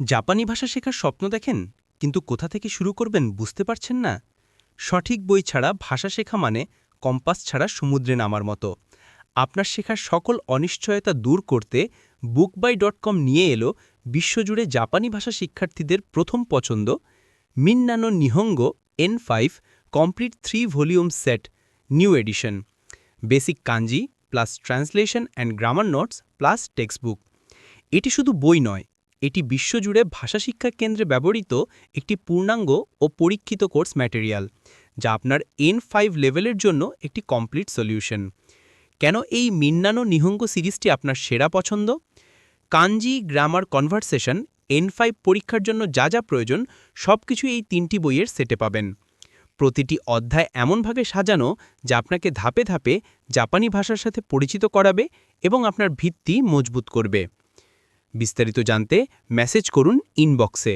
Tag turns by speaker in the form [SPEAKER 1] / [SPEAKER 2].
[SPEAKER 1] জাপানি ভাষা শেখার স্বপ্ন দেখেন, কিন্তু কোথা থেকে শুরু করবেন বুঝতে পারছেন না। সঠিক বই ছাড়া ভাষা শেখা মানে কম্পাস ছাড়া সমুদ্রে নামার মতো। আপনার শেখার সকল অনিশ্চয়তা দূর করতে বুক বাই ডট কম নিয়ে এলো বিশ্বজুড়ে জাপানি ভাষা শিক্ষার্থীদের প্রথম পছন্দ Minna no Nihongo N five complete three volume set new edition basic kanji plus translation and grammar notes plus textbook এটি শুধু বই নয় এটি বিশ্বজুড়ে ভাষা শিক্ষা কেন্দ্রে ব্যবহৃত একটি পূর্ণাঙ্গ ও পরীক্ষিত কোর্স ম্যাটেরিয়াল, যা আপনার এন ফাইভ লেভেলের জন্য একটি কমপ্লিট সলিউশন। কেন এই মিন্নানো নিহঙ্গ সিরিজটি আপনার সেরা পছন্দ? Kanji grammar conversation N five পরীক্ষার জন্য যা যা প্রয়োজন, সবকিছু এই তিনটি বইয়ের সেটে পাবেন। প্রতিটি অধ্যায় এমনভাবে সাজানো যা আপনাকে ধাপে ধাপে জাপানি ভাষার সাথে পরিচিত করাবে এবং আপনার ভিত্তি মজবুত করবে। বিস্তারিত জানতে মেসেজ করুন ইনবক্সে